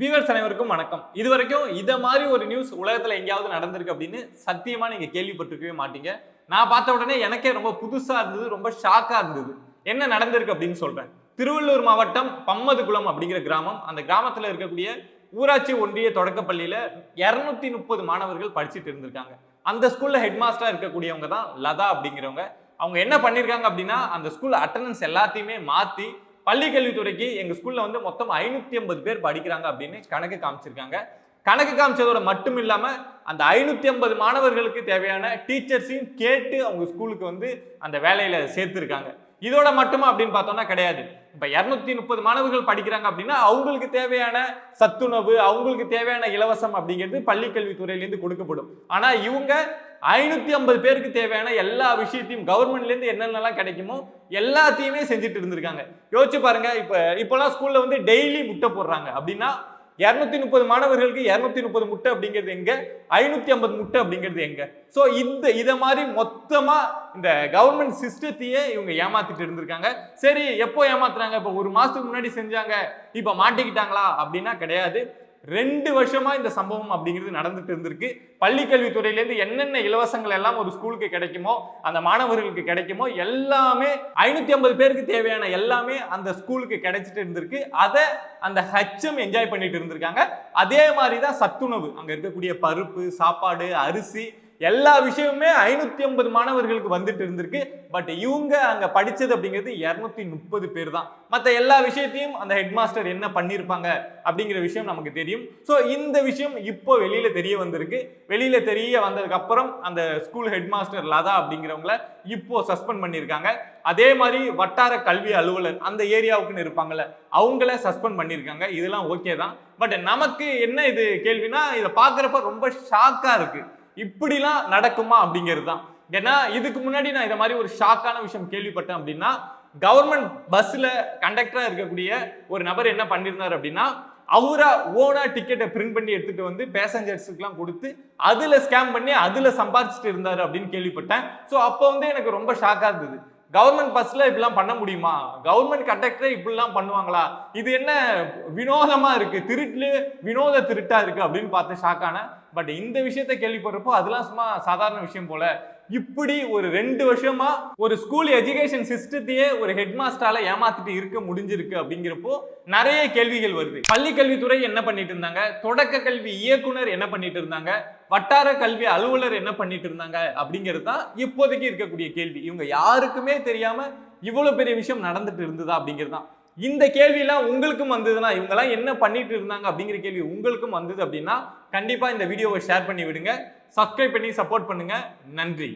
Viewers அனைவருக்கும் வணக்கம். இது வரைக்கும் இதை மாதிரி ஒரு நியூஸ் உலகத்தில் எங்கேயாவது நடந்திருக்கு அப்படின்னு சத்தியமாக நீங்கள் கேள்விப்பட்டிருக்கவே மாட்டீங்க. நான் பார்த்த உடனே எனக்கே ரொம்ப புதுசாக இருந்தது ரொம்ப ஷாக்காக இருந்தது. என்ன நடந்திருக்கு அப்படின்னு சொல்கிறேன் திருவள்ளூர் மாவட்டம் பம்மதுகுளம் அப்படிங்கிற கிராமம். அந்த கிராமத்தில் இருக்கக்கூடிய ஊராட்சி ஒன்றிய தொடக்கப்பள்ளியில் இரநூத்தி முப்பது மாணவர்கள் படிச்சுட்டு இருந்திருக்காங்க. அந்த ஸ்கூலில் ஹெட் மாஸ்டராக இருக்கக்கூடியவங்க தான் லதா அப்படிங்கிறவங்க. அவங்க என்ன பண்ணியிருக்காங்க அப்படின்னா அந்த ஸ்கூல் அட்டண்டன்ஸ் எல்லாத்தையுமே மாற்றி பள்ளி கல்வித்துறைக்கு ஸ்கூலில் வந்து மொத்தம் ஐநூற்றி ஐம்பது பேர் படிக்கிறாங்க அப்படின்னு கணக்கு காமிச்சிருக்காங்க. கணக்கு காமிச்சதோட மட்டும் இல்லாமல் அந்த ஐநூற்றி ஐம்பது மாணவர்களுக்கு தேவையான டீச்சர்ஸையும் கேட்டு அவங்க ஸ்கூலுக்கு வந்து அந்த வேலையில் சேர்த்துருக்காங்க. இதோட மட்டுமா அப்படின்னு பார்த்தோம்னா கிடையாது. இப்போ இரநூத்தி முப்பது மாணவர்கள் படிக்கிறாங்க அப்படின்னா அவங்களுக்கு தேவையான சத்துணவு அவங்களுக்கு தேவையான இலவசம் அப்படிங்கிறது பள்ளி கல்வித்துறையிலேருந்து கொடுக்கப்படும். ஆனால் இவங்க ஐநூத்தி ஐம்பது பேருக்கு தேவையான எல்லா விஷயத்தையும் கவர்மெண்ட்லேருந்து என்னென்னலாம் கிடைக்குமோ எல்லாத்தையுமே செஞ்சுட்டு இருந்திருக்காங்க. யோசிச்சு பாருங்க இப்போ இப்போலாம் ஸ்கூலில் வந்து டெய்லி முட்டை போடுறாங்க அப்படின்னா இரநூத்தி முப்பது மாணவர்களுக்கு இரநூத்தி முப்பது முட்டை அப்படிங்கிறது எங்க? ஐநூத்தி ஐம்பது முட்டை அப்படிங்கிறது எங்க? ஸோ இந்த இதை மாதிரி மொத்தமா இந்த கவர்மெண்ட் சிஸ்டத்தையே இவங்க ஏமாத்திட்டு இருந்திருக்காங்க. சரி எப்போ ஏமாத்துறாங்க? இப்போ ஒரு மாசத்துக்கு முன்னாடி செஞ்சாங்க. இப்போ மாட்டிக்கிட்டாங்களா? அப்படின்னா கிடையாது. ரெண்டு வருஷமா இந்த சம்பவம் அப்படிங்கிறது நடந்துட்டு இருந்திருக்கு. பள்ளிக்கல்வித்துறையிலேருந்து என்னென்ன இலவசங்கள் எல்லாம் ஒரு ஸ்கூலுக்கு கிடைக்குமோ அந்த மாணவர்களுக்கு கிடைக்குமோ எல்லாமே ஐநூத்தி ஐம்பது பேருக்கு தேவையான எல்லாமே அந்த ஸ்கூலுக்கு கிடைச்சிட்டு இருந்திருக்கு. அதை அந்த ஹெச்எம் என்ஜாய் பண்ணிட்டு இருந்திருக்காங்க. அதே மாதிரி தான் சத்துணவு. அங்க இருக்கக்கூடிய பருப்பு சாப்பாடு அரிசி எல்லா விஷயமுமே ஐநூத்தி ஐம்பது மாணவர்களுக்கு வந்துட்டு இருந்திருக்கு. பட் இவங்க அங்க படிச்சது அப்படிங்கிறது இருநூத்தி முப்பது பேர் தான். மற்ற எல்லா விஷயத்தையும் அந்த ஹெட் மாஸ்டர் என்ன பண்ணியிருப்பாங்க அப்படிங்கிற விஷயம் நமக்கு தெரியும். ஸோ இந்த விஷயம் இப்போ வெளியில தெரிய வந்திருக்கு. வெளியில தெரிய வந்ததுக்கு அப்புறம் அந்த ஸ்கூல் ஹெட் மாஸ்டர் லதா அப்படிங்கிறவங்கள இப்போ சஸ்பெண்ட் பண்ணியிருக்காங்க அதே மாதிரி வட்டார கல்வி அலுவலர் அந்த ஏரியாவுக்குன்னு இருப்பாங்கல்ல அவங்கள சஸ்பெண்ட் பண்ணியிருக்காங்க இதெல்லாம் ஓகே தான். பட் நமக்கு என்ன இது கேள்வினா இதை பார்க்குறப்ப ரொம்ப ஷாக்காக இருக்குது இப்படிலாம் நடக்குமா அப்படிங்கிறது தான் ஏன்னா இதுக்கு முன்னாடி நான் இதை மாதிரி ஒரு ஷாக்கான விஷயம் கேள்விப்பட்டேன் அப்படின்னா கவர்மெண்ட் பஸ்ஸில் கண்டக்டராக இருக்கக்கூடிய ஒரு நபர் என்ன பண்ணியிருந்தார் அப்படின்னா அவரா ஓனா டிக்கெட்டை பிரிண்ட் பண்ணி எடுத்துட்டு வந்து பேசஞ்சர்ஸுக்குலாம் கொடுத்து அதில் ஸ்கேம் பண்ணி அதில் சம்பாதிச்சுட்டு இருந்தார் அப்படின்னு கேள்விப்பட்டேன். ஸோ அப்போ வந்து எனக்கு ரொம்ப ஷாக்காக இருந்தது. கவர்மெண்ட் பஸ்ல இப்படிலாம் பண்ண முடியுமா? கவர்மெண்ட் கண்டக்டரே இப்படிலாம் பண்ணுவாங்களா? இது என்ன வினோதமா இருக்கு? திருட்டு வினோத திருட்டா இருக்கு அப்படின்னு பார்த்து ஷாக்கான. பட் இந்த விஷயத்தை கேள்விப்படுறப்போ அதெல்லாம் சும்மா சாதாரண விஷயம் போல. இப்படி ஒரு ரெண்டு வருஷமா ஒரு ஸ்கூல் எஜுகேஷன் சிஸ்டத்தையே ஒரு ஹெட் மாஸ்டரால ஏமாத்திட்டு இருக்க முடிஞ்சிருக்கு அப்படிங்கிறப்போ நிறைய கேள்விகள் வருது. பள்ளி கல்வித்துறை என்ன பண்ணிட்டு இருந்தாங்க? தொடக்க கல்வி இயக்குனர் என்ன பண்ணிட்டு இருந்தாங்க? வட்டார கல்வி அலுவலர் என்ன பண்ணிட்டு இருந்தாங்க? அப்படிங்கிறது தான் இப்போதைக்கு இருக்கக்கூடிய கேள்வி. இவங்க யாருக்குமே தெரியாம இவ்வளவு பெரிய விஷயம் நடந்துட்டு இருந்ததா அப்படிங்கிறது தான். இந்த கேள்வியெல்லாம் உங்களுக்கும் வந்ததுன்னா இவங்கெல்லாம் என்ன பண்ணிட்டு இருந்தாங்க அப்படிங்கிற கேள்வி உங்களுக்கும் வந்தது அப்படின்னா கண்டிப்பாக இந்த வீடியோவை ஷேர் பண்ணி விடுங்க. சப்ஸ்கிரைப் பண்ணி சப்போர்ட் பண்ணுங்கள் நன்றி.